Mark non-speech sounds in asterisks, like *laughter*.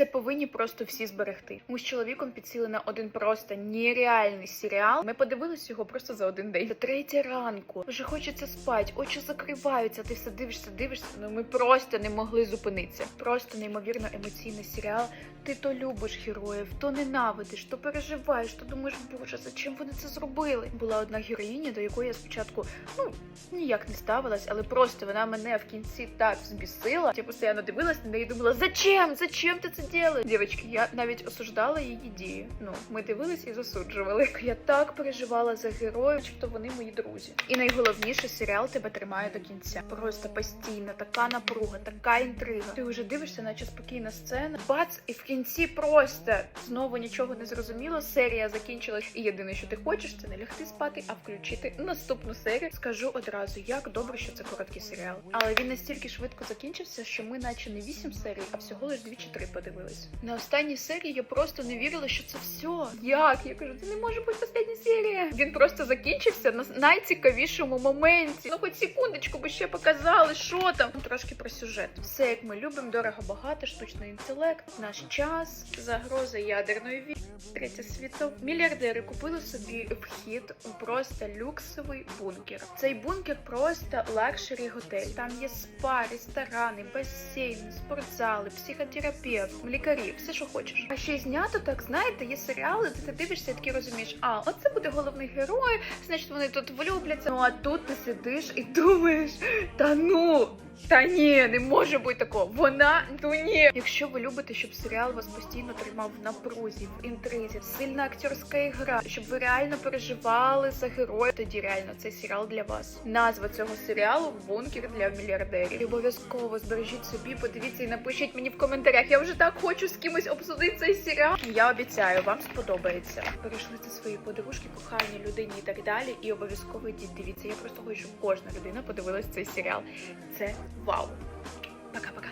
Це повинні просто всі зберегти. Ми з чоловіком підсіли на один просто нереальний серіал. Ми подивилися його просто за один день. До третя ранку. Вже хочеться спати, очі закриваються. Ти все дивишся, дивишся. Ну ми просто не могли зупинитися. Просто неймовірно емоційний серіал. Ти то любиш героїв, то ненавидиш, то переживаєш, то думаєш, боже, зачем вони це зробили? Була одна героїня, до якої я спочатку ну ніяк не ставилась, але просто вона мене в кінці так взбісила. Я постійно дивилась на неї і думала, зачем? Зачем ти це робиш? Дівчатки, я навіть осуждала її дії. Ну, ми дивилися і засуджували. *laughs* Я так переживала за героїв, що вони мої друзі. І найголовніше, серіал тебе тримає до кінця. Просто постійно, така напруга, така інтрига. Ти вже дивишся, наче спокійна сцена. Бац, і в кінці просто знову нічого не зрозуміло. Серія закінчилась, і єдине, що ти хочеш, це не лягти спати, а включити наступну серію. Скажу одразу, як добре, що це короткий серіал. Але він настільки швидко закінчився, що ми, наче не вісім серій, а всього лиш дві чи три подивились. На останній серії я просто не вірила, що це все. Як? Я кажу, це не може бути остання серія. Він просто закінчився на найцікавішому моменті. Ну, хоч секундочку, би ще показали, що там. Ну, Трошки про сюжет. Все як ми любимо, дорого багато, штучний інтелект, наш час, загроза ядерної війни, третя світова. Мільярдери купили собі вхід у просто люксовий бункер. Цей бункер просто лакшері готель. Там є спа, ресторани, басейн, спортзали, психотерапевт, лікарі, все, що хочеш. А ще й знято так, знаєте, є серіали, де ти дивишся і такий розумієш, а оце буде головний герой, значить вони тут влюбляться. Ну а тут ти сидиш і думаєш, та ну. Та ні, не може бути такого. Вона ну ні. Якщо ви любите, щоб серіал вас постійно тримав в напрузі, в інтризі, сильна акторська ігра, щоб ви реально переживали за героя, тоді реально цей серіал для вас. Назва цього серіалу бункер для мільярдерів. І обов'язково збережіть собі, подивіться і напишіть мені в коментарях. Я вже так хочу з кимось обсудити цей серіал. Я обіцяю, вам сподобається. Перейшлите свої подружки, кохання людині і так далі. І обов'язково йдіть дивіться. Я просто хочу, щоб кожна людина подивилась цей серіал. Це Uau! Pra cá, pra cá.